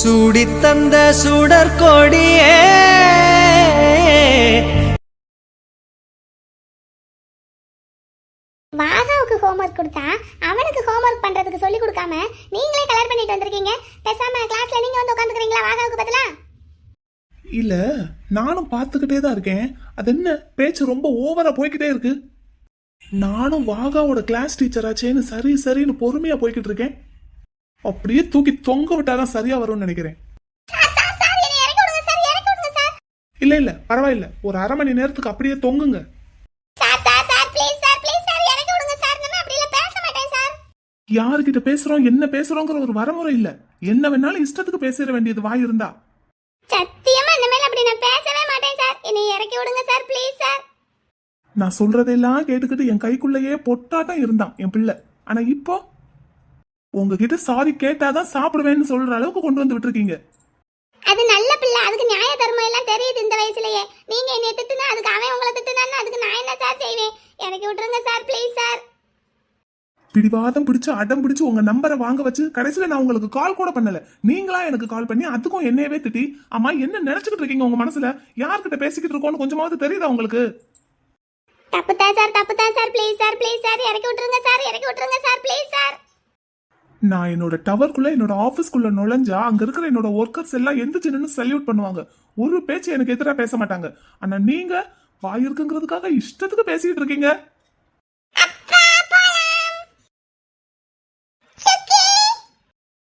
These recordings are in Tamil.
சூடித்தந்த சுடற்கொடியே. வாகாவுக்கு ஹோம்ஒர்க் கொடுத்தா அவனுக்கு ஹோம்ஒர்க் பண்றதுக்கு சொல்லி கொடுக்காம நீங்களே கலர் பண்ணிட்டு வந்திருக்கீங்க. பேசாம கிளாஸ்ல நீங்க வந்து உட்காந்துக்கிறீங்களா வாகாவுக்கு பதிலா? இல்ல நானும் பார்த்துக்கிட்டே தான் இருக்கேன். அது என்ன பேச்சு ரொம்ப ஓவரா போய்கிட்டே இருக்கு. நானும் வாகாவோட கிளாஸ் டீச்சராச்சேன்னு சரி சரின்னு பொறுமையா போய்கிட்டு இருக்கேன். அப்படியே தூக்கி தொங்க விட்டாதான் சரியா வரும்னு நினைக்கிறேன். இல்ல இல்ல பரவாயில்ல. ஒரு அரை மணி நேரத்துக்கு அப்படியே தொங்குங்க. யாருக்கிட்ட பேசுறோம் என்ன பேசுறோங்கிற ஒரு வரமுறை இல்ல. என்ன வேணாலும் இஷ்டத்துக்கு பேசிட வேண்டியது வாய் இருந்தா. சத்தியமா இனிமேல் அப்படி நான் பேசவே மாட்டேன் சார். என்னை இறக்கி விடுங்க சார் ப்ளீஸ் சார். நான் சொல்றதெல்லாம் கேட்டுக்கிட்டு என் கைக்குள்ளேயே பொட்டாட்டம் இருந்தான் என் பிள்ளை. ஆனா இப்போ உங்ககிட்ட சாரி கேட்டாதான் சாப்பிடுவேன்னு சொல்ற அளவுக்கு கொண்டு வந்து விட்டுருக்கீங்க. அது நல்ல பிள்ளை. அதுக்கு நியாய தர்மம் எல்லாம் தெரியுது இந்த வயசுலயே. நீங்க என்னை திட்டுனா அதுக்கு அவன் உங்களை திட்டுனான்னு அதுக்கு நான் என்ன சார் செய்வேன்? இறக்கி விட்டுருங்க சார் ப்ளீஸ் சார் பிடிவாதம் பிடிச்சு அடம் பிடிச்சு உங்க நம்பரை வாங்க வச்சு கடைசியில நான் உங்களுக்கு கால் கூட பண்ணல. நீங்களா எனக்கு கால் பண்ணி அதுக்கும் என்னையவே திட்டி அம்மா என்ன நினைச்சுக்கிட்டு இருக்கீங்க உங்க மனசுல? யார்கிட்ட பேசிக்கிட்டு இருக்கோம்னு கொஞ்சமாவது தெரியுதா உங்களுக்கு? தப்பு தான் சார் தப்பு தான் sir please sir please sir இறக்கி விட்டுருங்க சார் இறக்கி விட்டுருங்க சார் ப்ளீஸ் சார் நான் என்னோட டவர்க்குள்ள என்னோட ஆபீஸ்க்குள்ள நுழைஞ்சா அங்க இருக்கிற என்னோட ஒர்க்கர்ஸ் எல்லாம் எந்திரிச்சு நின்று சல்யூட் பண்ணுவாங்க. ஒரு பேச்சு எனக்கு எதிராக பேச மாட்டாங்க. ஆனா நீங்க வாய் இருக்குங்கிறதுக்காக இஷ்டத்துக்கு பேசிட்டு இருக்கீங்க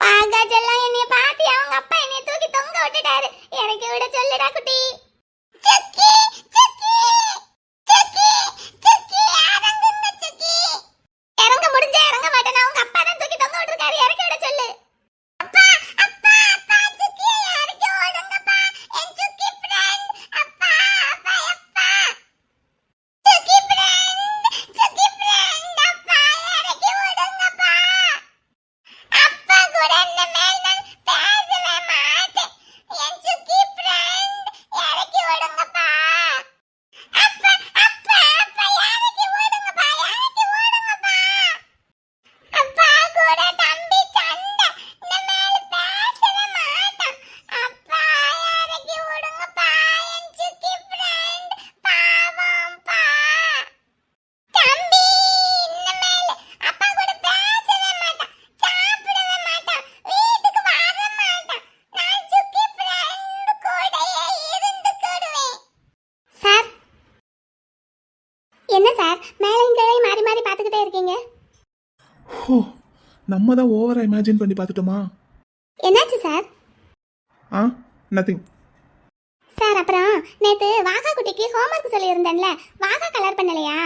பாகாஜெல்லாம் என்னைய பாத்தி அவங்க அப்பா என்னைய தூக்கி தொங்க விட்டுட்டாரு இறக்கி விட சொல்லுடா குட்டி சுக்கி சுக்கி சுக்கி சுக்கி இறங்குங்க சுக்கி இறங்க முடிஞ்சா இறங்க மாட்டேன் அவங்க அப்பா தான் தூக்கி தொங்க விட்டுருக்காரு இறக்கி விட சொல்லு அப்பா அப்பா அப்பா சுக்கி இறக்கி விடுங்கப்பா என் சுக்கி ஃப்ரெண்ட் அப்பா அப்பா அப்பா சுக்கி ஃப்ரெண்ட் சுக்கி ஃப்ரெண்ட் அப்பா இறக்கி விடுங்கப்பா அப்பா கூட இனிமேல் நான் பேசவே மாட்டேன் என் சுக்கி ஃப்ரெண்ட் இறக்கி விடுங்கப்பா அப்பா அப்பா அப்பா இறக்கி விடுங்கப்பா இறக்கி விடுங்கப்பா அப்பா கூட தம்பி சண்டை இனிமேல் பேசவே மாட்டான் அப்பா இறக்கி விடுங்கப்பா என் சுக்கி ஃப்ரெண்ட் பாவம்ப்பா தம்பி இனிமேல் அப்பா கூட பேசவே மாட்டான் சாப்பிடவே மாட்டான் வீட்டுக்கு வர மாட்டான் நான் சுக்கி ஃப்ரெண்ட் கூடயே இருந்துக்கிடுவேன் சார் என்ன சார் மேலையும் கீழே மாறி மாறி பார்த்துக்கிட்டே இருக்கீங்க ஓ நம்ம தான் ஓவரா இமேஜின் பண்ணி பார்த்துட்டோமா? என்னாச்சு சார்? ஆ நத்திங் சார் அப்புறம் நேத்து வாகா குட்டிக்கு ஹோம்ஒர்க் சொல்லியிருந்தேன்ல வாகா கலர் பண்ணலையா?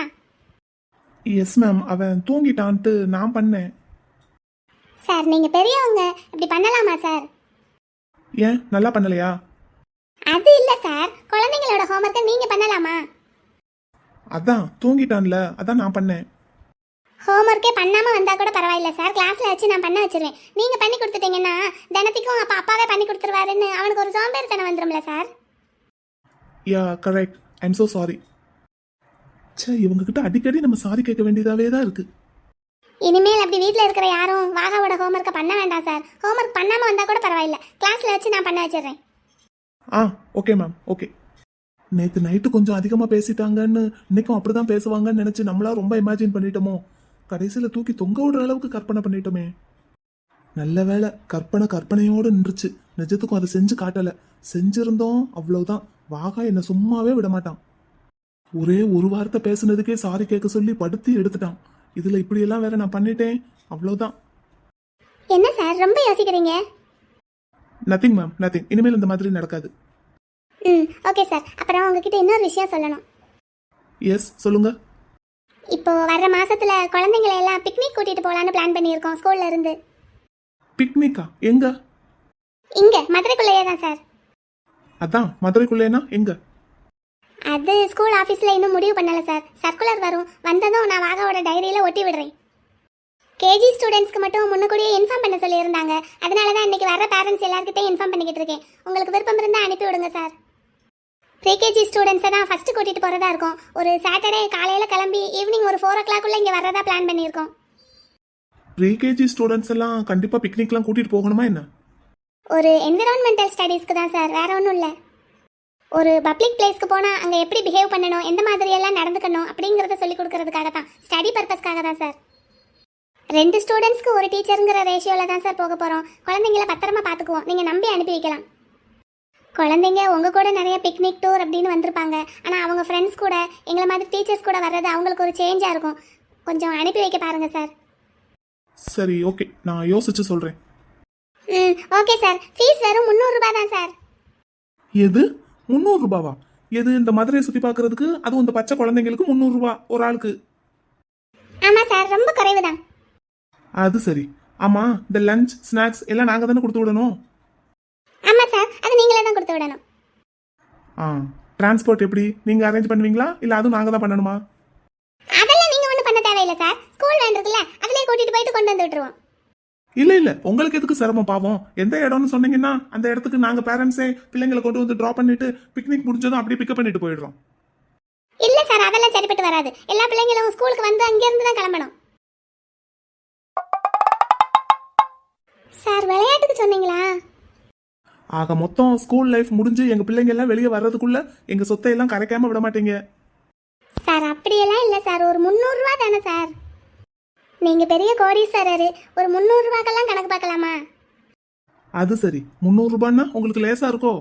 எஸ் மேம் அவன் தூங்கிட்டான்ட்டு நான் பண்ணேன். சார் நீங்க பெரியவங்க இப்படி பண்ணலாமா சார்? ஏன் நல்லா பண்ணலையா? அது இல்ல சார். குழந்தைங்களோட ஹோம்ஒர்க்கை நீங்க பண்ணலாமா? அதான் தூங்கிட்டான்ல அதான் நான் பண்ணேன். ஹோம்ஒர்க்கே பண்ணாம வந்தா கூட பரவாயில்ல சார். கிளாஸ்ல வச்சு நான் பண்ண வச்சிருவேன். நீங்க பண்ணி கொடுத்துட்டீங்கன்னா தினத்துக்கும் அப்ப அப்பாவே பண்ணி கொடுத்துருவாருன்னு அவனுக்கு ஒரு சோம்பேறித்தனம் வந்துரும்ல sir. Yeah correct I'm so sorry ச்சே இவங்க கிட்ட அடிக்கடி நம்ம சாரி கேட்க வேண்டியதாவே தான் இருக்கு. இனிமேல் அப்படி வீட்டில் இருக்கிற யாரும் வாகாவோட ஹோம்ஒர்க்கை பண்ண வேண்டாம் சார். ஹோம்ஒர்க் பண்ணாம வந்தா கூட பரவாயில்ல. கிளாஸ்ல வச்சு நான் பண்ண வச்சிடுறேன். ஆ ஓகே மேம் ஓகே நேத்து நைட்டு கொஞ்சம் அதிகமா பேசிட்டாங்கன்னு இன்னைக்கும் அப்படிதான் பேசுவாங்கன்னு நினைச்சு நம்மளா ரொம்ப இமேஜின் பண்ணிட்டோமோ? கடைசியில தூக்கி தொங்க விடுற அளவுக்கு கற்பனை பண்ணிட்டோமே. நல்ல வேளை கற்பனை கற்பனையோடு நின்றுச்சு. நிஜத்துக்கும் அதை செஞ்சு காட்டல. செஞ்சிருந்தோம் அவ்வளவுதான். வாகா என்னை சும்மாவே விட மாட்டான். ஒரே ஒரு வார்த்தை பேசுனதுக்கே சாரி கேட்க சொல்லி படுத்தி எடுத்துட்டான். இதுல இப்படியெல்லாம் வேற நான் பண்ணிட்டேன். அவ்வளவுதான். என்ன சார் ரொம்ப யோசிக்கிறீங்க? நத்திங் மேம் நத்திங் இனிமேல் இந்த மாதிரி நடக்காது. ம் ஓகே சார் அப்புறம் உங்ககிட்ட இன்னொரு விஷயம் சொல்லணும். எஸ் சொல்லுங்க. இப்போ வர்ற மாசத்துல குழந்தைங்களை எல்லாம் பிக்னிக் கூட்டிட்டு போலான்னு பிளான் பண்ணியிருக்கோம் ஸ்கூல்ல இருந்து. பிக்னிக்கா எங்க? இங்க மதுரைக்குள்ளேயே தான் சார் அதான் மதுரைக்குள்ளேனா? எங்க? அது ஸ்கூல் ஆஃபீஸில் இன்னும் முடிவு பண்ணல சார் சர்க்குலர் வரும். வந்ததும் நான் வாகாவோட டைரியில் ஒட்டி விடுறேன். கேஜி ஸ்டூடெண்ட்ஸ்க்கு மட்டும் முன்னக்கூடியே இன்ஃபார்ம் பண்ண சொல்லியிருந்தாங்க. அதனால தான் இன்னைக்கு வர பேரண்ட்ஸ் எல்லாருக்கிட்டையும் இன்ஃபார்ம் பண்ணிக்கிட்டு இருக்கேன். உங்களுக்கு விருப்பம் இருந்தால் அனுப்பி விடுங்க சார் ப்ரீகேஜி ஸ்டூடெண்ட்ஸை தான் ஃபஸ்ட்டு கூட்டிகிட்டு போகிறதா இருக்கும். ஒரு சாட்டர்டே காலையில் கிளம்பி ஈவினிங் ஒரு ஃபோர் ஓ கிளாக்குள்ளே இங்கே வர்றதா பிளான் பண்ணியிருக்கோம். ப்ரீகேஜி ஸ்டூடெண்ட்ஸ் எல்லாம் கண்டிப்பா பிக்னிக்லாம் கூட்டிட்டு போகணுமா என்ன? ஒரு என்விரான்மெண்டல் ஸ்டடீஸ்க்கு தான் சார் வேற ஒன்றும் இல்லை. ஒரு பப்ளிக் பிளேஸ்க்கு போனால் அங்கே எப்படி பிஹேவ் பண்ணணும் எந்த மாதிரியெல்லாம் நடந்துக்கணும் அப்படிங்கிறத சொல்லி கொடுக்கறதுக்காக தான். ஸ்டடி பர்பஸ்க்காக தான் சார் ரெண்டு ஸ்டூடெண்ட்ஸ்க்கு ஒரு டீச்சருங்கிற ரேஷியோவில் தான் சார் போக போகிறோம் குழந்தைங்கள பத்திரமா பார்த்துக்குவோம் நீங்கள் நம்பி அனுப்பி வைக்கலாம். குழந்தைங்க உங்கள் கூட நிறைய பிக்னிக் டூர் அப்படின்னு வந்திருப்பாங்க. ஆனால் அவங்க ஃப்ரெண்ட்ஸ் கூட எங்களை மாதிரி டீச்சர்ஸ் கூட வர்றது அவங்களுக்கு ஒரு சேஞ்சாக இருக்கும். கொஞ்சம் அனுப்பி வைக்க பாருங்க சார் சரி ஓகே நான் யோசிச்சு சொல்றேன். ம் ஓகே சார் ஃபீஸ் வெறும் முந்நூறுரூபா தான் சார் எது? முந்நூறு ரூபாவா? எது இந்த மதுரையை சுத்தி பார்க்கிறதுக்கு? அதுவும் இந்த பச்சை குழந்தைங்களுக்கு முந்நூறு ரூபா ஒரு ஆளுக்கு. ஆமாம் சார் ரொம்ப குறைவு தான். அது சரி. ஆமா இந்த லஞ்ச் ஸ்நாக்ஸ் எல்லாம் நாங்க தானே கொடுத்து விடணும். சார் அது நீங்களே தான் கொடுத்து விடணும். ஆ டிரான்ஸ்போர்ட் எப்படி? நீங்க அரேஞ்ச் பண்ணுவீங்களா? இல்ல அதுவும் நாங்க தான் பண்ணணுமா? அதெல்லாம் நீங்கள் ஒன்றும் பண்ண தேவையில்லை சார். ஸ்கூல் வேன் இருக்குல்ல அதிலே கூட்டிகிட்டு போயிட்டு கொண்டு வந்து விட்டுருவோம். இல்ல இல்ல. உங்களுக்கு எதுக்கு சிரமம் பாவம்? எந்த இடம்னு சொன்னீங்கன்னா அந்த இடத்துக்கு நாங்க பேரண்ட்ஸே பிள்ளைங்களை கொண்டு வந்து டிராப் பண்ணிட்டு பிக்னிக் முடிஞ்சதும் அப்படியே பிக்கப் பண்ணிட்டு போயிடுறோம். இல்லை சார் அதெல்லாம் சரிப்பட்டு வராது. எல்லா பிள்ளைங்களும் ஸ்கூலுக்கு வந்து அங்கேருந்து தான் கிளம்பணும். சார் விளையாட்டுக்கு சொன்னீங்களா? ஆக மொத்தம் ஸ்கூல் லைஃப் முடிஞ்சு எங்க பிள்ளைங்க எல்லாம் வெளியே வர்றதுக்குள்ள எங்க சொத்தை எல்லாம் கரைக்காம விட மாட்டீங்க? சார் அப்படியெல்லாம் இல்லை சார் ஒரு முந்நூறுரூவா தானே சார் நீங்கள் பெரிய கோடீஸ்வரர். ஒரு முந்நூறுரூவாக்கெல்லாம் கணக்கு பார்க்கலாமா? அது சரி. முந்நூறு ரூபான்னா உங்களுக்கு லேசா இருக்கோ?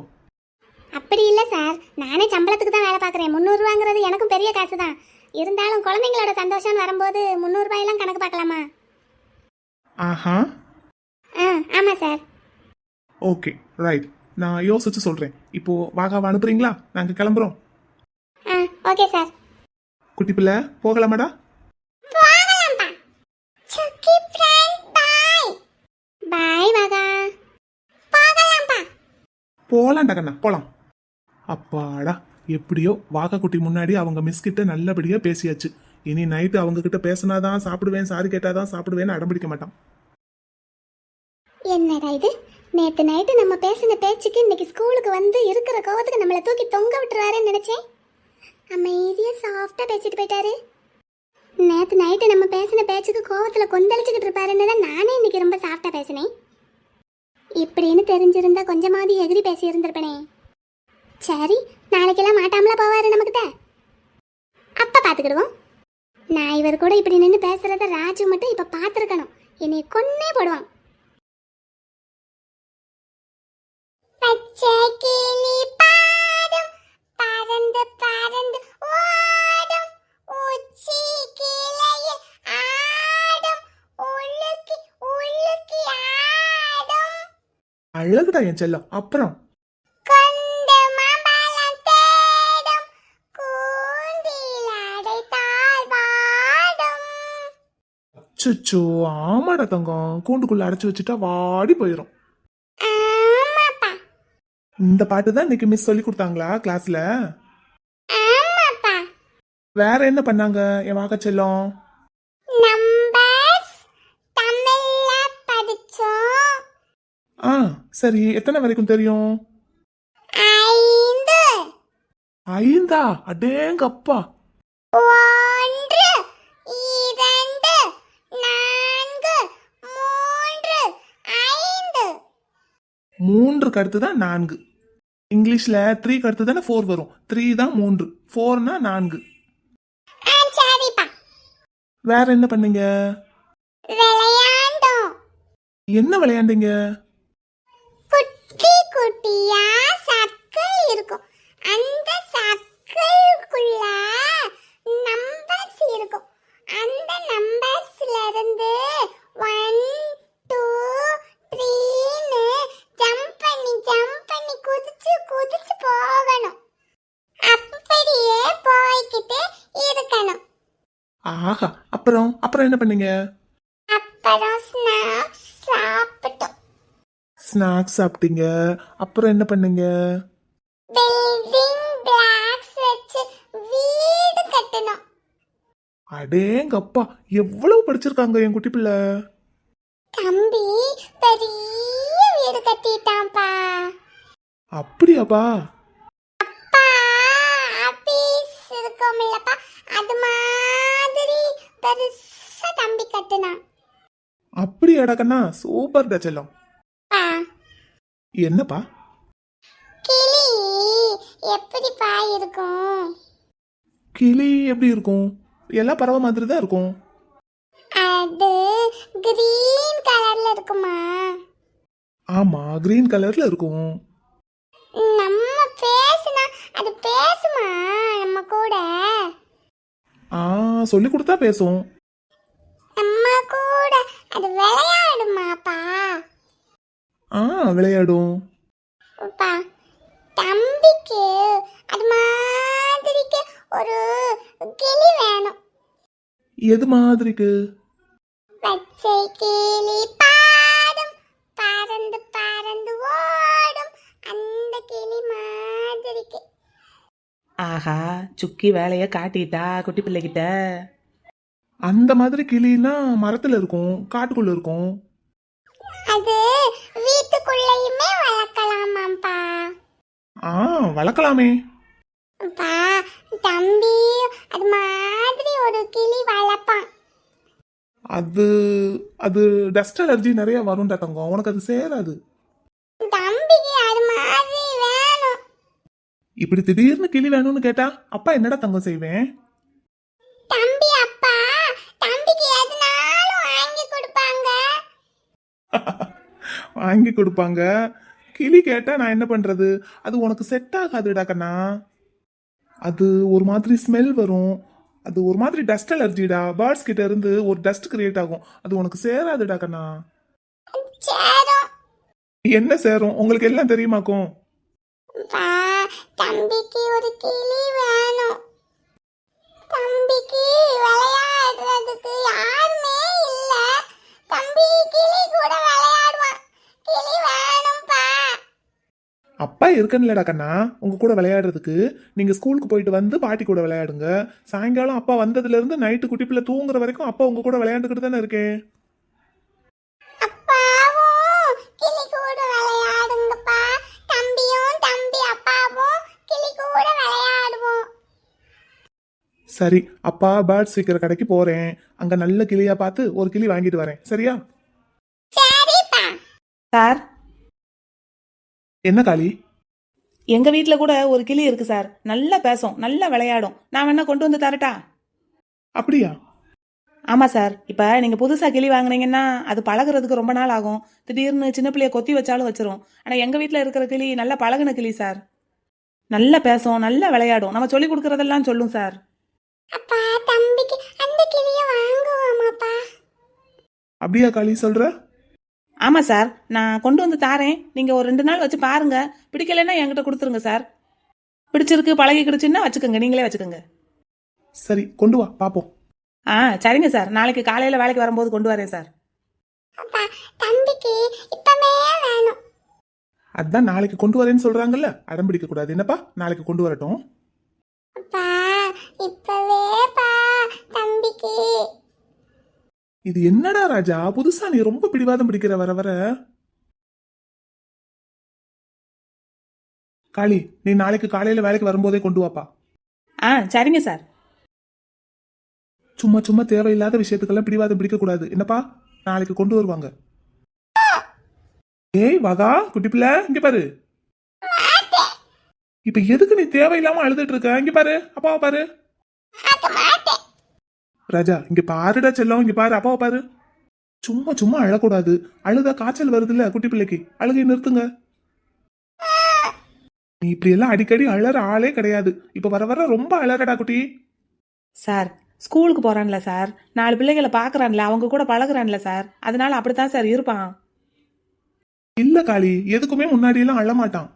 அப்படி இல்லை சார் நானே சம்பளத்துக்கு தான் வேலை பார்க்குறேன். முந்நூறுரூவாங்கிறது எனக்கும் பெரிய காசு தான் இருந்தாலும் குழந்தைங்களோட சந்தோஷம்னு வரும்போது முந்நூறுரூபாயெல்லாம் கணக்கு பார்க்கலாமா? ஆஹா. ஆ ஆமாம் சார் ஓகே ரைட் நான் யோசிச்சு சொல்றேன். இப்போ வாகாவை அனுப்புறீங்களா நாங்க கிளம்புறோம். ஓகே சார் குட்டி பிள்ளை போகலாமாடா? போலாம்டா கண்ணா போலாம். அப்பாடா எப்படியோ வாகா குட்டி முன்னாடி அவங்க மிஸ் கிட்ட நல்லபடியா பேசியாச்சு. இனி நைட்டு அவங்க கிட்ட பேசினாதான் சாப்பிடுவேன் சாரி கேட்டாதான் சாப்பிடுவேன்னு அடம்பிடிக்க மாட்டான். என்னடா இது? நேற்று நைட்டு நம்ம பேசின பேச்சுக்கு இன்னைக்கு ஸ்கூலுக்கு வந்து இருக்கிற கோவத்துக்கு நம்மளை தூக்கி தொங்க விட்டுறாருன்னு நினைச்சேன். அமைதியாக சாஃப்டாக பேசிட்டு போயிட்டாரு. நேற்று நைட்டு நம்ம பேசின பேச்சுக்கு கோவத்தில் கொந்தளிச்சுக்கிட்டு இருப்பாருன்னு தான் நானே இன்னைக்கு ரொம்ப சாஃப்டாக பேசினேன். இப்படின்னு தெரிஞ்சிருந்தா கொஞ்சமாவது எகிரி பேசி இருந்திருப்பனே சரி நாளைக்கெல்லாம் மாட்டாமல போவாரு நம்மக்கிட்ட அப்போ பார்த்துக்கிடுவோம் நான் இவர் கூட இப்படி நின்று பேசுறத ராஜு மட்டும் இப்போ பார்த்துருக்கணும் என்னை கொன்னே போடுவான். பச்சை கிளி பாடும் பறந்து பறந்து ஓடும் உச்சி கிளையில் ஆடும் உலுக்கி உலுக்கி ஆடும் அழகுடா என் செல்லம் அப்புறம் கொண்டு மாம்பழம் தேடும் கூண்டில் அடைத்தால் வாடும் சுச்சோ ஆமாடா தங்கம் கூண்டுக்குள்ள அடைச்சு வச்சுட்டா வாடி போயிடும் இந்த பாட்டு தான் இன்னைக்கு மிஸ் சொல்லி கொடுத்தாங்களா கிளாஸ்ல ஆமாப்பா. வேற என்ன பண்ணாங்க என் வாக்க செல்லம்? ஆ சரி எத்தனை வரைக்கும் தெரியும்? ஐந்து. ஐந்தா? அடேங்கப்பா. ஒன்று இரண்டு நான்கு மூன்று ஐந்து. மூன்றுக்கு அடுத்து தான் நான்கு. இங்கிலீஷ்ல த்ரீக்கு அடுத்து தானே ஃபோர் வரும். த்ரீ தான் மூன்று. ஃபோர்னா நான்கு. வேற என்ன பண்ணீங்க? விளையாண்டோம். என்ன விளையாண்டீங்க? குட்டி குட்டியா சர்க்கிள் இருக்கும். அந்த சர்க்கிள்குள்ள நம்பர்ஸ் இருக்கும். அந்த நம்பர்ஸ்ல இருந்து ஒன் டூ ஜம்ப் பண்ணி குதிச்சு குதிச்சு போகணும். அப்படியே போய்கிட்டு இருக்கணும். ஆஹா அப்புறம் அப்புறம் என்ன பண்ணீங்க? அப்புறம் ஸ்நாக்ஸ் சாப்பிட்டோம். ஸ்நாக்ஸ் சாப்பிட்டீங்க. அப்புறம் என்ன பண்ணீங்க? பில்டிங் பிளாக்ஸ் வச்சு வீடு கட்டணும். அடேங்கப்பா எவ்வளவு படிச்சிருக்காங்க என் குட்டி பிள்ளை? தம்பி பெரிய வீடு கட்டிட்டான்ப்பா. அப்படியாப்பா? அப்பா ஆபீஸ் இருக்கும்லப்பா அது மாதிரி பெருசா தம்பி கட்டுனான் அப்படியாடா கண்ணா சூப்பர் செல்லம். என்னப்பா? கிளி எப்படிப்பா இருக்கும்? கிளி எப்படி இருக்கும்? எல்லா பறவை மாதிரி தான் இருக்கும். அது கிரீன் கலர்ல இருக்குமா? ஆமா கிரீன் கலர்ல இருக்கும். நம்ம பேசுனா அது பேசுமா நம்ம கூட? ஆ சொல்லி கொடுத்தா பேசும் நம்ம கூட. அது விளையாடுமாப்பா ஆ விளையாடும் அப்பா தம்பிக்கு அது மாதிரிக்கு ஒரு கிளி வேணும். எது மாதிரிக்கு? பச்சை கிளி பாடும். பறந்து பறந்து ஓடும் அந்த கிளி மாதிரிக்கு. ஆஹா சுக்கி வேலைய காட்டிட்டா குட்டி பிள்ளைகிட்ட? அந்த மாதிரி கிளினா மரத்துல இருக்கும் காட்டுக்குள்ள இருக்கும். அது வீட்டுக்குள்ளேயுமே வளர்க்கலாமாப்பா ஆ வளர்க்கலாமே. அப்பா தம்பி அது மாதிரி ஒரு கிளி வளர்ப்பான். அது அது டஸ்ட் அலர்ஜி நிறைய வரும்டா தங்கம். உனக்கு அது சேராது தம்பிக்கு அது மாதிரி வேணும் இப்படி திடீர்னு கிளி வேணும்னு கேட்டா அப்பா என்னடா தங்கம் செய்வேன்? தம்பி அப்பா தம்பிக்கு எதுனாலும் வாங்கி கொடுப்பாங்க. வாங்கி கொடுப்பாங்க. கிளி கேட்டா நான் என்ன பண்றது? அது உனக்கு செட் ஆகாதுடா கண்ணா. அது ஒரு மாதிரி ஸ்மெல் வரும். அது ஒரு மாதிரி டஸ்ட் அலர்ஜிடா பேர்ட்ஸ் கிட்ட இருந்து ஒரு டஸ்ட் கிரியேட் ஆகும். அது உனக்கு சேராதுடா கண்ணா. சேரும். என்ன சேரும்? உங்களுக்கு எல்லாம் தெரியுமாக்கும்? தம்பிக்கு ஒரு கிளி வேணும். தம்பிக்கு விளையாடுறதுக்கு யாருமே இல்ல. தம்பி கிளி கூட விளையாடுவான். கிளி வேணும்பா. அப்பா இருக்கன்லடா கண்ணா உங்க கூட விளையாடுறதுக்கு. நீங்க ஸ்கூலுக்கு போயிட்டு வந்து பாட்டி கூட விளையாடுங்க. சாயங்காலம் அப்பா வந்ததுல இருந்து நைட்டு குட்டிப்பிள்ள தூங்குற வரைக்கும் அப்பா உங்க கூட விளையாண்டுக்கிட்டு தானே இருக்கேன் அப்பாவும் கிளி கூட விளையாடுங்கப்பா தம்பியும் தம்பி அப்பாவும் கிளி கூட விளையாடுவோம் சரி அப்பா பேர்ட்ஸ் விற்கிற கடைக்கு போறேன். அங்க நல்ல கிளியா பார்த்து ஒரு கிளி வாங்கிட்டு வரேன். சரியா? சரிப்பா. சார். என்ன காளி? எங்க வீட்ல கூட ஒரு கிளி இருக்கு சார். நல்லா பேசும் நல்லா விளையாடும். நான் வேணா கொண்டு வந்து தரட்டா? அப்படியா? ஆமா சார். இப்ப நீங்க புதுசா கிளி வாங்குனீங்கன்னா அது பழகுறதுக்கு ரொம்ப நாள் ஆகும். திடீர்னு சின்ன பிள்ளைய கொத்தி வச்சாலும் வச்சிரும். ஆனா எங்க வீட்ல இருக்கிற கிளி நல்லா பழகுன கிளி சார். நல்லா பேசும் நல்லா விளையாடும். நம்ம சொல்லி கொடுக்கறதெல்லாம் சொல்லும் சார். அப்பா தம்பிக்கு அந்த கிளிய வாங்குவோமாப்பா. அப்படியா காளி சொல்ற? ஆமா சார் நான் கொண்டு வந்து தாரேன். நீங்க ஒரு ரெண்டு நாள் வச்சு பாருங்க. பிடிக்கலைன்னா என்கிட்ட கொடுத்துருங்க சார். பிடிச்சிருக்கு பழகிக்கிடுச்சுன்னா வச்சுக்கோங்க. நீங்களே வச்சுக்கோங்க. சரி கொண்டு வா பாப்போம். ஆ சரிங்க சார். நாளைக்கு காலையில வேலைக்கு வரும்போது கொண்டு வரேன் சார். அப்பா தம்பிக்கு இப்பவே வேணும். அதான் நாளைக்கு கொண்டு வரேன்னு சொல்றாங்கல்ல. அடம் பிடிக்க கூடாது என்னப்பா? நாளைக்கு கொண்டு வரட்டும். அப்பா இப்பவேப்பா தம்பிக்கு. இது என்னடா ராஜா? புதுசா நீ ரொம்ப பிடிவாதம் பிடிக்கிற வர வர. காளி நீ நாளைக்கு காலையில வேலைக்கு வரும்போதே கொண்டு வாப்பா. ஆ சரிங்க சார். சும்மா சும்மா தேவையில்லாத விஷயத்துக்கெல்லாம் பிடிவாதம் பிடிக்க கூடாது என்னப்பா? நாளைக்கு கொண்டு வருவாங்க. ஏய் வகா குட்டி பிள்ளை இங்க பாரு. இப்ப எதுக்கு நீ தேவையில்லாம அழுதுட்டு இருக்க? இங்க பாரு அப்பாவை பாரு. ராஜா இங்க பாருடா செல்லம் இங்க பாரு அப்பாவை பாரு. சும்மா சும்மா அழக்கூடாது. அழுதா காய்ச்சல் வருதுல்ல குட்டி பிள்ளைக்கு. அழுகை நிறுத்துங்க. நீ இப்படி எல்லாம் அடிக்கடி அழற ஆளே கிடையாது. இப்ப வர வர ரொம்ப அழறடா குட்டி. சார் ஸ்கூலுக்கு போறான்ல சார். நாலு பிள்ளைகளை பாக்குறான்ல அவங்க கூட பழகுறான்ல சார். அதனால அப்படித்தான் சார் இருப்பான். இல்ல காளி எதுக்குமே முன்னாடி எல்லாம் அழமாட்டான்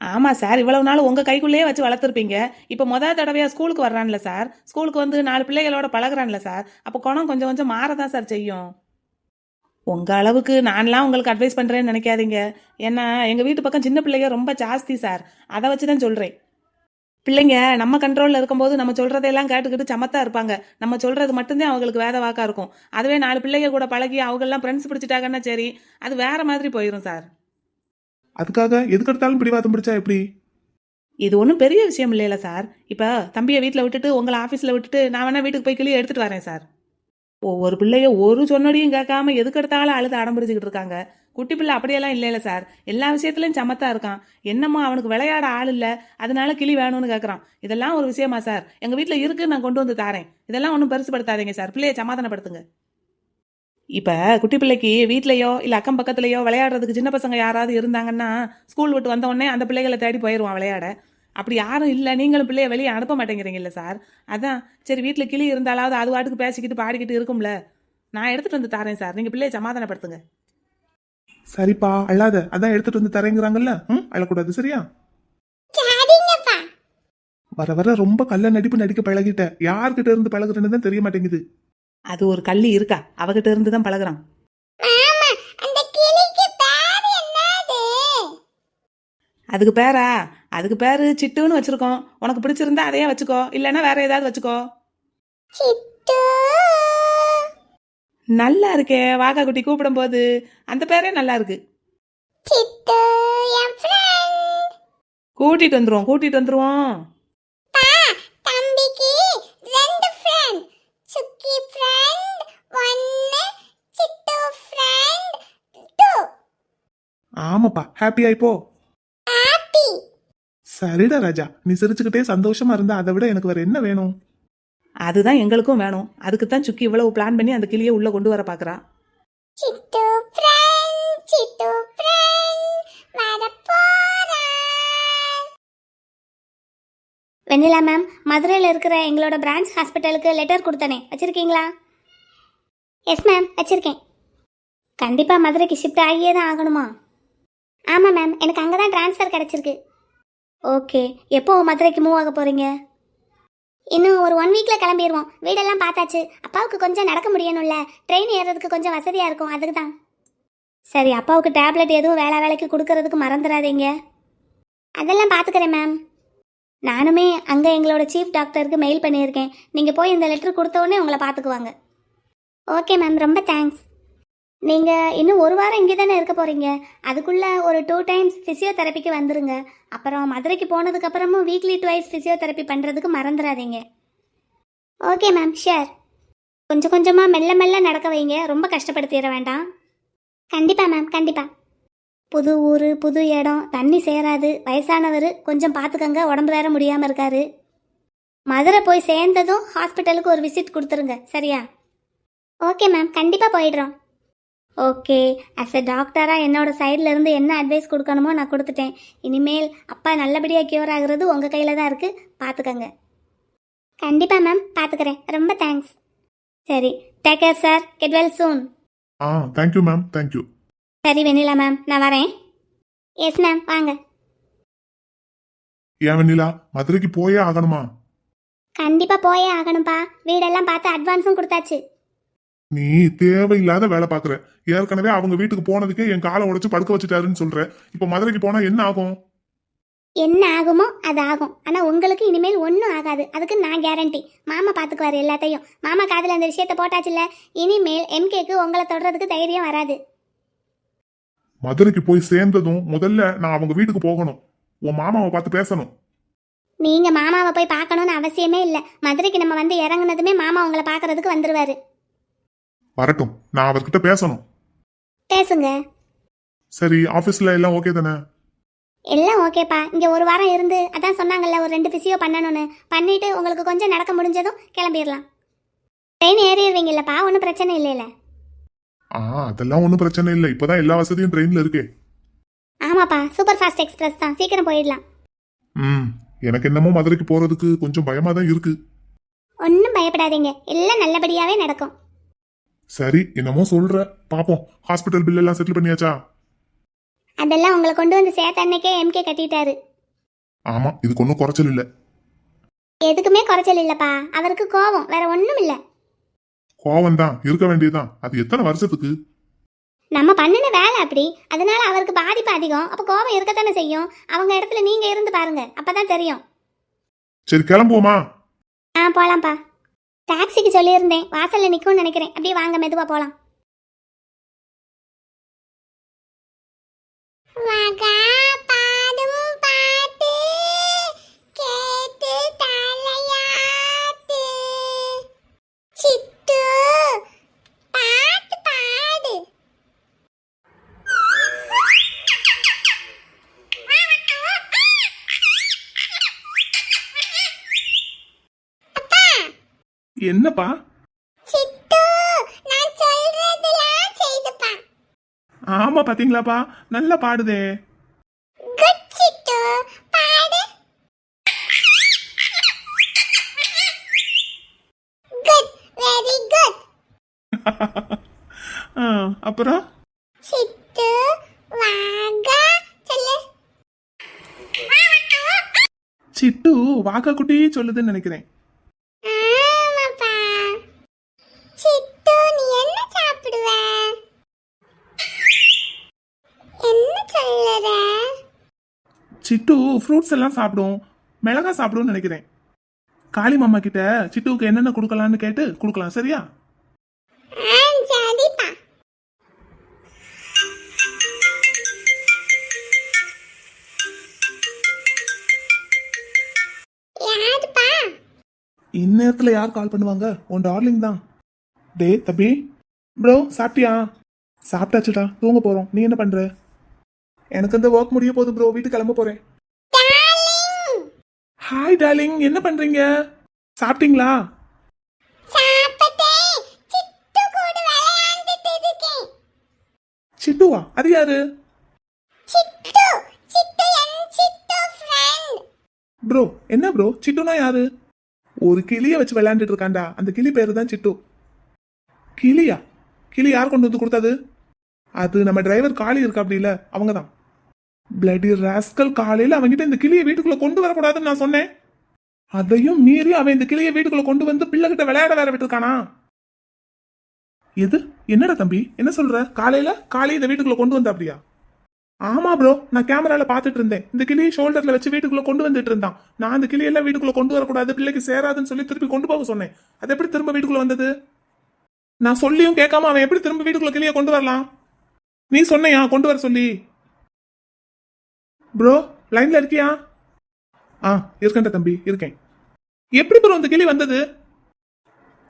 ஆமாம் சார் இவ்வளவு நாள் உங்கள் கைக்குள்ளேயே வச்சு வளர்த்துருப்பீங்க. இப்போ மொதல் தடவையாக ஸ்கூலுக்கு வர்றான்ல சார். ஸ்கூலுக்கு வந்து நாலு பிள்ளைகளோட பழகுறான்ல சார். அப்போ குணம் கொஞ்சம் கொஞ்சம் மாறதான் சார் செய்யும். உங்கள் அளவுக்கு நான்லாம் உங்களுக்கு அட்வைஸ் பண்ணுறேன்னு நினைக்காதீங்க. ஏன்னா எங்கள் வீட்டு பக்கம் சின்ன பிள்ளைங்க ரொம்ப ஜாஸ்தி சார். அதை வச்சு தான் சொல்கிறேன் பிள்ளைங்க நம்ம கண்ட்ரோலில் இருக்கும்போது நம்ம சொல்கிறதையெல்லாம் கேட்டுக்கிட்டு சமத்தா இருப்பாங்க. நம்ம சொல்கிறது மட்டும்தான் அவங்களுக்கு வேத வாக்காக இருக்கும். அதுவே நாலு பிள்ளைங்க கூட பழகி அவங்கெல்லாம் ஃப்ரெண்ட்ஸ் பிடிச்சிட்டாங்கன்னா சரி அது வேறு மாதிரி போயிடும் சார். அதுக்காக எதுக்கு எடுத்தாலும் பிடிவாதம் பிடிச்சா எப்படி? இது ஒன்றும் பெரிய விஷயம் இல்லைல்ல சார். இப்போ தம்பியை வீட்டில் விட்டுட்டு உங்களை ஆஃபீஸில் விட்டுட்டு நான் வேணா வீட்டுக்கு போய் கிளியை எடுத்துட்டு வரேன் சார். ஒவ்வொரு பிள்ளைய ஒரு சொன்னடியும் கேட்காம எதுக்கு எடுத்தாலும் அழுது அடம்பிடிச்சிக்கிட்டு இருக்காங்க. குட்டி பிள்ளை அப்படியெல்லாம் இல்லைல்ல சார். எல்லா விஷயத்துலையும் சமத்தா இருக்கான். என்னம்மா அவனுக்கு விளையாட ஆள் இல்லை. அதனால கிளி வேணும்னு கேட்குறான். இதெல்லாம் ஒரு விஷயமா சார். எங்கள் வீட்டில் இருக்கு நான் கொண்டு வந்து தாரேன். இதெல்லாம் ஒன்றும் பெருசுப்படுத்தாதீங்க சார். பிள்ளைய சமாதானப்படுத்துங்க. இப்ப குட்டி பிள்ளைக்கு வீட்லயோ இல்ல அக்கம் பக்கத்துலயோ விளையாடுறதுக்கு சின்ன பசங்க யாராவது இருந்தாங்கன்னா ஸ்கூல் விட்டு வந்த உடனே அந்த பிள்ளைகளை தேடி போயிடுவான் விளையாட. அப்படி யாரும் இல்லை. நீங்களும் பிள்ளைய வெளியே அனுப்ப மாட்டேங்கிறீங்கல்ல சார் அதான் சரி வீட்டில் கிளி இருந்தாலாவது அது வாட்டுக்கு பேசிக்கிட்டு பாடிக்கிட்டு இருக்கும்ல. நான் எடுத்துட்டு வந்து தரேன் சார் நீங்க பிள்ளைய சமாதானப்படுத்துங்க. சரிப்பா அழாத. அதான் எடுத்துட்டு வந்து தரேங்கிறாங்கல்ல? ம் அழக்கூடாது சரியா? வர வர ரொம்ப கள்ள நடிப்பு நடிக்க பழகிட்ட. யார்கிட்ட இருந்து பழகுறேன்னு தான் தெரிய மாட்டேங்குது. அது ஒரு கள்ளி இருக்கா? அவகிட்ட இருந்து தான் பழகுறான் அதுக்கு பேரா? அதுக்கு பேரு சிட்டுன்னு வச்சிருக்கோம். உனக்கு பிடிச்சிருந்தா அதையே வச்சுக்கோ. இல்லைன்னா வேற ஏதாவது வச்சுக்கோ. நல்லா இருக்கே வாகா குட்டி கூப்பிடும்போது. அந்த பேரே நல்லா இருக்கு. கூட்டிட்டு வந்துருவோம் கூட்டிட்டு வந்துருவோம் பா தம்பிக்கு ரெண்டு ஃப்ரெண்ட் சுக்கி ஃப்ரெண்ட் ஒன்னு சிட்டு ஃப்ரெண்ட் டூ ஆமாப்பா ஹாப்பி ஆயிப்போ ஹாப்பி சரிடா ராஜா நீ சிரிச்சுக்கிட்டே சந்தோஷமா இருந்தா அதை விட எனக்கு வேற என்ன வேணும்? அதுதான் எங்களுக்கும் வேணும். அதுக்கு தான் சுக்கி இவ்வளவு பிளான் பண்ணி அந்த கிளியை உள்ள கொண்டு வர பாக்குறா. சிட்டு ஃப்ரெண்ட் சிட்டு ஃப்ரெண்ட் வர போறேன். வெண்ணிலா மேம் மதுரையில் இருக்கிற எங்களோட பிரான்ச் ஹாஸ்பிட்டலுக்கு லெட்டர் கொடுத்தனே வச்சிருக்கீங்களா? எஸ் மேம் வச்சிருக்கேன். கண்டிப்பாக மதுரைக்கு ஷிஃப்ட் ஆகியே தான் ஆகணுமா? ஆமாம் மேம் எனக்கு அங்கே தான் ட்ரான்ஸ்ஃபர் கிடச்சிருக்கு. ஓகே எப்போ மதுரைக்கு மூவ் ஆக போகிறீங்க இன்னும் ஒரு ஒன் வீக்கில் கிளம்பிடுவோம் வீடெல்லாம் பார்த்தாச்சு. அப்பாவுக்கு கொஞ்சம் நடக்க முடியணும்ல. ட்ரெயின் ஏறுறதுக்கு கொஞ்சம் வசதியாக இருக்கும். அதுக்கு தான் சரி அப்பாவுக்கு டேப்லெட் எதுவும் வேலை வேலைக்கு கொடுக்கறதுக்கு மறந்துடாதீங்க. அதெல்லாம் பார்த்துக்கிறேன் மேம் நானுமே அங்கே எங்களோட சீஃப் டாக்டருக்கு மெயில் பண்ணியிருக்கேன். நீங்கள் போய் இந்த லெட்டர் கொடுத்த உடனே உங்களை பார்த்துக்குவாங்க. ஓகே மேம் ரொம்ப தேங்க்ஸ் நீங்கள் இன்னும் ஒரு வாரம் இங்கே தானே இருக்க போகிறீங்க அதுக்குள்ளே ஒரு டூ டைம்ஸ் ஃபிசியோதெரப்பிக்கு வந்துருங்க. அப்புறம் மதுரைக்கு போனதுக்கப்புறமும் வீக்லி டுவைஸ் ஃபிசியோதெரப்பி பண்ணுறதுக்கு மறந்துடாதீங்க ஓகே மேம் ஷியர் கொஞ்சம் கொஞ்சமாக மெல்ல மெல்ல நடக்க வைங்க. ரொம்ப கஷ்டப்படுத்திட வேண்டாம். கண்டிப்பாக மேம் கண்டிப்பாக புது ஊர் புது இடம் தண்ணி சேராது. வயசானவர் கொஞ்சம் பார்த்துக்கங்க உடம்பு வேற முடியாமல் இருக்காரு. மதுரை போய் சேர்ந்ததும் ஹாஸ்பிட்டலுக்கு ஒரு விசிட் கொடுத்துருங்க. சரியா? ஓகே மேம் கண்டிப்பாக போயிடுறோம். ஓகே. அஸ் எ டாக்டராக என்னோட சைடில் இருந்து என்ன அட்வைஸ் கொடுக்கணுமோ நான் கொடுத்துட்டேன். இனிமேல் அப்பா நல்லபடியாக க்யூர் ஆகுறது உங்கள் கையில் தான் இருக்குது பார்த்துக்கங்க கண்டிப்பாக மேம் பார்த்துக்கிறேன் ரொம்ப தேங்க்ஸ் சரி take care sir get well soon ah thank you ma'am thank you சரி வெண்ணிலா மேம் நான் வரேன். எஸ் மேம் வாங்க. ஏன் வெண்ணிலா மதுரைக்கு போயே ஆகணுமா? கண்டிப்பாக போயே ஆகணும்ப்பா வீடெல்லாம் பார்த்து அட்வான்ஸும் கொடுத்தாச்சு. நீ தேவையில்லாத வேலை பாக்குற ஏற்கனவே அவங்க வீட்டுக்கு போனதுக்கே என் காலை உடைச்சு படுக்க வச்சுட்டாருன்னு சொல்ற. இப்ப மதுரைக்கு போனா என்ன ஆகும்? என்ன ஆகுமோ அது ஆகும். ஆனால் உங்களுக்கு இனிமேல் ஒன்றும் ஆகாது. அதுக்கு நான் கேரண்டி மாமா பார்த்துக்குவார் எல்லாத்தையும். மாமா காதில் அந்த விஷயத்த போட்டாச்சுல்ல? இனிமேல் எம்கேக்கு உங்களை தொடுறதுக்கு தைரியம் வராது. மதுரைக்கு போய் சேர்ந்ததும் முதல்ல நான் அவங்க வீட்டுக்கு போகணும். உன் மாமாவை பார்த்து பேசணும். நீங்கள் மாமாவை போய் பார்க்கணும்னு அவசியமே இல்லை. மதுரைக்கு நம்ம வந்து இறங்குனதுமே மாமா உங்களை பார்க்கறதுக்கு வந்துருவாரு. வரட்டும். நான் அவர்கிட்ட பேசணும். பேசுங்க. சரி ஆபீஸ்ல எல்லாம் ஓகே தானே? எல்லாம் ஓகேப்பா இங்கே ஒரு வாரம் இருந்து அதான் சொன்னாங்கல்ல ஒரு ரெண்டு பிசியோ பண்ணணும்னு. பண்ணிட்டு உங்களுக்கு கொஞ்சம் நடக்க முடிஞ்சதும் கிளம்பிடலாம். ட்ரெயின் ஏறிடுவீங்கல்லப்பா ஒன்றும் பிரச்சனை இல்லைல்ல. ஆ அதெல்லாம் ஒன்றும் பிரச்சனை இல்லை. இப்பதான் எல்லா வசதியும் ட்ரெயின்ல இருக்கே. ஆமாப்பா சூப்பர் ஃபாஸ்ட் எக்ஸ்பிரஸ் தான். சீக்கிரம் போயிடலாம். ம் எனக்கு என்னமோ மதுரைக்கு போறதுக்கு கொஞ்சம் பயமா தான் இருக்கு. ஒன்றும் பயப்படாதீங்க. எல்லாம் நல்லபடியாகவே நடக்கும். சரி என்னமோ சொல்ற. பாப்போம். ஹாஸ்பிட்டல் பில் எல்லாம் செட்டில் பண்ணியாச்சா? அதெல்லாம் உங்களை கொண்டு வந்து சேர்த்த அன்னைக்கே எம்கே கட்டிட்டாரு. ஆமா இதுக்கு ஒன்றும் குறைச்சல் இல்லை. எதுக்குமே குறைச்சல் இல்லப்பா. அவருக்கு கோவம் வேற ஒன்றும் இல்லை. கோவம் தான் இருக்க வேண்டியதுதான். அது எத்தனை வருஷத்துக்கு? நம்ம பண்ணின வேலை அப்படி. அதனால அவருக்கு பாதிப்பு அதிகம். அப்போ கோவம் இருக்கத்தானே செய்யும்? அவங்க இடத்துல நீங்க இருந்து பாருங்க. அப்பதான் தெரியும். சரி கிளம்புவோமா? ஆ போலாம்ப்பா. டாக்ஸிக்கு சொல்லியிருந்தேன். வாசல்ல நிக்கும்னு நினைக்கிறேன். அப்படியே வாங்க மெதுவா போலாம். மகா என்னப்பா? ஆமா பாத்தீங்களாப்பா? நல்லா பாடுதே. அப்புறம்? சொல்லு. சிட்டு வாக்கா குட்டி சொல்லுதுன்னு நினைக்கிறேன் ஆமாப்பா சிட்டு நீ என்ன சாப்பிடுவ என்ன சொல்லுற சிட்டு ஃப்ரூட்ஸ் எல்லாம் சாப்பிடும். மிளகா சாப்பிடும்னு நினைக்கிறேன். காளி மாமா கிட்ட சிட்டுவுக்கு என்னென்ன கொடுக்கலான்னு கேட்டு கொடுக்கலாம் சரியா? இந்நேரத்துல யார் கால் பண்ணுவாங்க? உன் டார்லிங் தான். டே தம்பி. ப்ரோ சாப்பிட்டியா? சாப்பிட்டாச்சுடா. தூங்க போறோம். நீ என்ன பண்ற? எனக்கு இந்த ஒர்க் முடிய போகுது ப்ரோ வீட்டு கிளம்ப போறேன். ஹாய் டார்லிங் என்ன பண்றீங்க? சாப்பிட்டீங்களா? சிட்டுவா? அது யாரு? ப்ரோ என்ன ப்ரோ சிட்டுனா யாரு? ஒரு கிளிய வச்சு விளையாண்டுட்டு இருக்காண்டா அந்த கிளி பேரு தான் சிட்டு. கிளியா? கிளி யார் கொண்டு வந்து கொடுத்தது? அது நம்ம டிரைவர் காளி இருக்கா அப்படி இல்ல அவங்க தான் பிளடி ராஸ்கல் காலையில அவன்கிட்ட இந்த கிளியை வீட்டுக்குள்ள கொண்டு வரக்கூடாதுன்னு நான் சொன்னேன். அதையும் மீறி அவன் இந்த கிளியை வீட்டுக்குள்ள கொண்டு வந்து பிள்ளைகிட்ட விளையாட வேற விட்டுருக்கானா? எது? என்னடா தம்பி? என்ன சொல்ற? காலையில? காலையை இந்த வீட்டுக்குள்ள கொண்டு வந்த அப்படியா ஆமா ப்ரோ நான் கேமரால பாத்துட்டு இருந்தேன். இந்த கிளியை ஷோல்டர்ல வச்சு வீட்டுக்குள்ள கொண்டு வந்துட்டு இருந்தான். நான் அந்த கிளியெல்லாம் வீட்டுக்குள்ள கொண்டு வரக்கூடாது பிள்ளைக்கு சேராதுன்னு சொல்லி திருப்பி கொண்டு போக சொன்னேன். அது எப்படி திரும்ப வீட்டுக்குள்ள வந்தது? நான் சொல்லியும் கேட்காம அவன் எப்படி திரும்ப வீட்டுக்குள்ள கிளியை கொண்டு வரலாம்? நீ சொன்னையா? கொண்டு வர சொல்லி. ப்ரோ லைன்ல இருக்கியா? ஆ இருக்கேன்டா தம்பி இருக்கேன். எப்படி ப்ரோ அந்த கிளி வந்தது?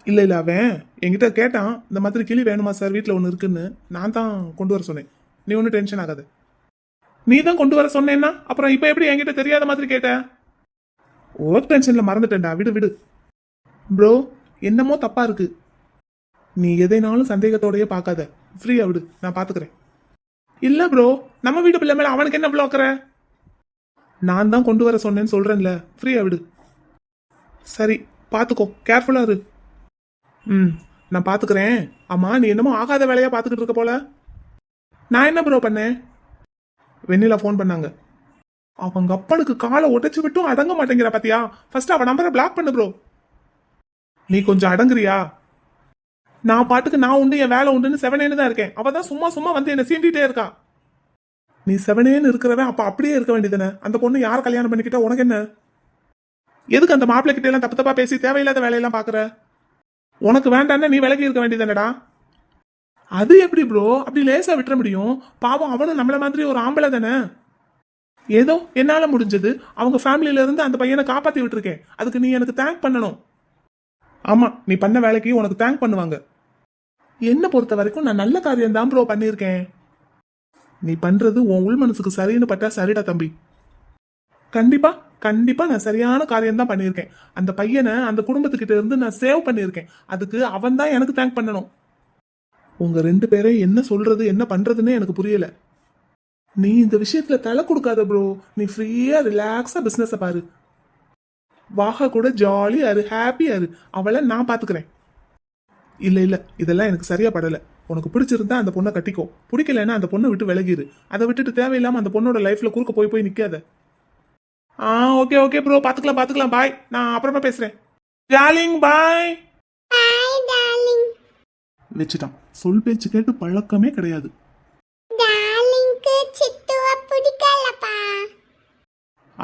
இல்லை இல்லை அவன் என்கிட்ட கேட்டான் இந்த மாதிரி கிளி வேணுமா சார் வீட்டில் ஒன்று இருக்குன்னு. நான் தான் கொண்டு வர சொன்னேன். நீ ஒன்றும் டென்ஷன் ஆகாது. நீ தான் கொண்டு வர சொன்னேன்னா அப்புறம் இப்போ எப்படி என்கிட்ட தெரியாத மாதிரி கேட்ட? ஒர்க் டென்ஷனில் மறந்துட்டேன்டா. விடு விடு. ப்ரோ என்னமோ தப்பா இருக்கு. நீ எதைனாலும் சந்தேகத்தோடையே பார்க்காத. ஃப்ரீயா விடு. நான் பார்த்துக்கிறேன் இல்லை ப்ரோ நம்ம வீட்டு பிள்ளை மேலே அவனுக்கு என்ன பிள்ளைக்கிற நான் தான் கொண்டு வர சொன்னேன்னு சொல்கிறேன்ல ஃப்ரீயாக விடு. சரி பார்த்துக்கோ கேர்ஃபுல்லாக இரு. ம் நான் பார்த்துக்கிறேன் அம்மா நீ என்னமோ ஆகாத வேலையாக பார்த்துக்கிட்டு இருக்க போல. நான் என்ன ப்ரோ பண்ணேன்? வெண்ணிலா ஃபோன் பண்ணாங்க. அவங்க அப்பனுக்கு காலை உடைச்சு விட்டும் அடங்க மாட்டேங்கிறா பாத்தியா? ஃபர்ஸ்ட் அவன் நம்பரை பிளாக் பண்ணு ப்ரோ நீ கொஞ்சம் அடங்குறியா? நான் பாட்டுக்கு நான் உண்டு என் வேலை உண்டுன்னு செவனேன்னு தான் இருக்கேன். அவள் தான் சும்மா சும்மா வந்து என்னை சீண்டிட்டே இருக்கா. நீ செவனேன்னு இருக்கிறவன் அப்ப அப்படியே இருக்க வேண்டியதுதானே? அந்த பொண்ணு யார் கல்யாணம் பண்ணிக்கிட்டா உனக்கு என்ன? எதுக்கு அந்த மாப்பிள்ளை கிட்ட எல்லாம் தப்பு தப்பா பேசி தேவையில்லாத வேலையெல்லாம் பாக்குற? உனக்கு வேண்டான்னா நீ விலகி இருக்க வேண்டியதானடா அது எப்படி ப்ரோ அப்படி லேசா விட்டுற முடியும். பாவம் அவனும் நம்மள மாதிரி ஒரு ஆம்பளை தானே? ஏதோ என்னால முடிஞ்சது. அவங்க ஃபேமிலியில இருந்து அந்த பையனை காப்பாத்தி விட்டுருக்கேன். அதுக்கு நீ எனக்கு தேங்க் பண்ணணும். ஆமா நீ பண்ண வேலைக்கு உனக்கு தேங்க் பண்ணுவாங்க. என்ன பொறுத்த வரைக்கும் நான் நல்ல காரியம் தான் ப்ரோ பண்ணியிருக்கேன். நீ பண்றது உன் உள் மனசுக்கு சரின்னு பட்டா சரிடா தம்பி. கண்டிப்பா கண்டிப்பா நான் சரியான காரியம் தான் பண்ணியிருக்கேன். அந்த பையனை அந்த குடும்பத்துக்கிட்ட இருந்து நான் சேவ் பண்ணியிருக்கேன். அதுக்கு அவன் தான் எனக்கு தேங்க் பண்ணணும். உங்க ரெண்டு பேரையும் என்ன சொல்றது என்ன பண்றதுன்னு எனக்கு புரியல. நீ இந்த விஷயத்துல தலை கொடுக்காத ப்ரோ நீ ஃப்ரீயா ரிலாக்ஸா பிசினஸ பாரு. வாகா கூட ஜாலியா இரு ஹாப்பியா இரு. அவளை நான் பாத்துக்கிறேன். இல்ல இல்ல இதெல்லாம் எனக்கு சரியா படலை. உனக்கு பிடிச்சிருந்தா அந்த பொண்ணை கட்டிக்கோ. பிடிக்கலன்னா அந்த பொண்ணை விட்டு விலகிரு. அதை விட்டுட்டு தேவையில்லாம அந்த பொண்ணோட லைஃப்ல குறுக்க போய் போய் நிக்காத. ஆ ஓகே ஓகே ப்ரோ பாத்துக்கலாம் பாத்துக்கலாம் பாய் நான் அப்புறமா பேசுறேன். டார்லிங் பாய் வச்சுட்டான் சொல் பேச்சு கேட்டு பழக்கமே கிடையாது.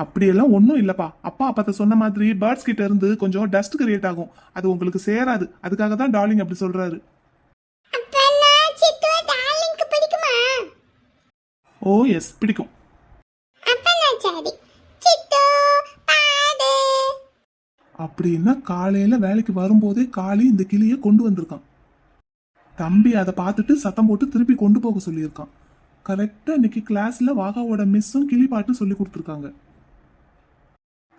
அப்படியெல்லாம் ஒன்றும் இல்லப்பா. அப்பா அப்பத்த சொன்ன மாதிரி பேர்ட்ஸ் கிட்ட இருந்து கொஞ்சம் டஸ்ட் கிரியேட் ஆகும். அது உங்களுக்கு சேராது. அதுக்காக தான் டார்லிங் அப்படி சொல்றாரு அப்பனா சிட்டுவ டார்லிங்க்கு பிடிக்குமா ஓ எஸ் பிடிக்கும். அப்படின்னா காலையில வேலைக்கு வரும்போதே காளி இந்த கிளியை கொண்டு வந்திருக்கான். தம்பி அதை பார்த்துட்டு சத்தம் போட்டு திருப்பி கொண்டு போக சொல்லியிருக்கான். கரெக்டா இன்னைக்கு கிளாஸ்ல வாகாவோட மிஸ்ஸும் கிளி பாட்டு சொல்லி கொடுத்துருக்காங்க.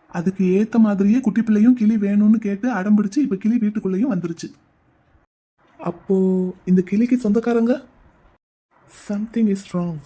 அதுக்கு ஏத்த மாதிரியே குட்டி பிள்ளையும் கிளி வேணும்னு கேட்டு அடம் பிடிச்சு இப்ப கிளி வீட்டுக்குள்ளேயும் வந்துருச்சு. அப்போ இந்த கிளிக்கு சொந்தக்காரங்க? Something is wrong